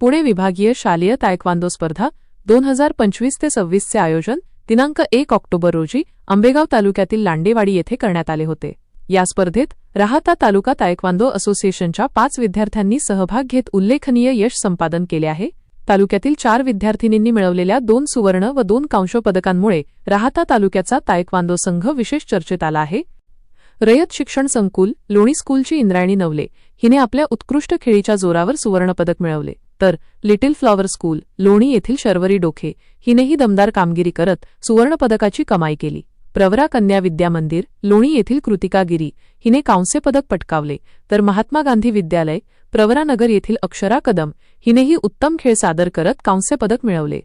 पुणे विभागीय शालेय तायक्वांदो स्पर्धा दोन हजार पंचवीस ते सव्वीसचे आयोजन दिनांक एक ऑक्टोबर रोजी आंबेगाव तालुक्यातील लांडेवाडी येथे करण्यात आले होते. या स्पर्धेत राहता तालुका तायक्वांदो असोसिएशनच्या पाच विद्यार्थ्यांनी सहभाग घेत उल्लेखनीय यश संपादन केले आहे. तालुक्यातील चार विद्यार्थिनींनी मिळवलेल्या दोन सुवर्ण व दोन कांश पदकांमुळे राहता तालुक्याचा तायक्वांदो संघ विशेष चर्चेत आला आहे. रयत शिक्षण संकुल लोणी स्कूलची इंद्रायणी नवले हिने आपल्या उत्कृष्ट खेळीच्या जोरावर सुवर्णपदक मिळवले. तर लिटिल फ्लॉवर स्कूल लोणी येथील शर्वरी डोखे हिनेही दमदार कामगिरी करत सुवर्णपदकाची कमाई केली. प्रवरा कन्या विद्या मंदिर लोणी येथील कृतिका गिरी हिने कांस्य पदक पटकावले. तर महात्मा गांधी विद्यालय प्रवरानगर येथील अक्षरा कदम हिनेही उत्तम खेळ सादर करत कांस्य पदक मिळवले.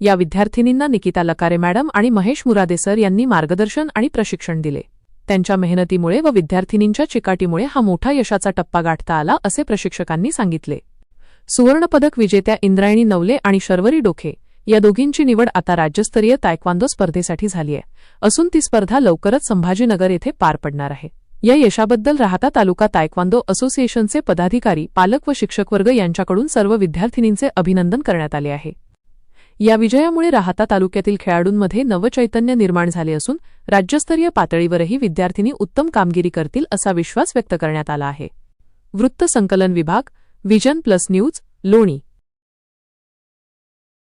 या विद्यार्थिनींना निकिता लकारे मॅडम आणि महेश मुरादे सर यांनी मार्गदर्शन आणि प्रशिक्षण दिले. त्यांच्या मेहनतीमुळे व विद्यार्थिनींच्या चिकाटीमुळे हा मोठा यशाचा टप्पा गाठता आला असे प्रशिक्षकांनी सांगितले. सुवर्णपदक विजेत्या इंद्रायणी नवले आणि शर्वरी डोखे या दोघींची निवड आता राज्यस्तरीय तायक्वांदो स्पर्धेसाठी झाली आहे. असून ती स्पर्धा लवकरच संभाजीनगर येथे पार पडणार आहे. या यशाबद्दल राहता तालुका तायक्वांदो असोसिएशनचे पदाधिकारी पालक व शिक्षक वर्ग यांच्याकडून सर्व विद्यार्थिनींचे अभिनंदन करण्यात आले आहे. या विजयामुळे राहता तालुक्यातील खेळाडूंमध्ये नवचैतन्य निर्माण झाले असून राज्यस्तरीय पातळीवरही विद्यार्थिनी उत्तम कामगिरी करतील असा विश्वास व्यक्त करण्यात आला आहे. वृत्त संकलन विभाग विजन प्लस न्यूज लोणी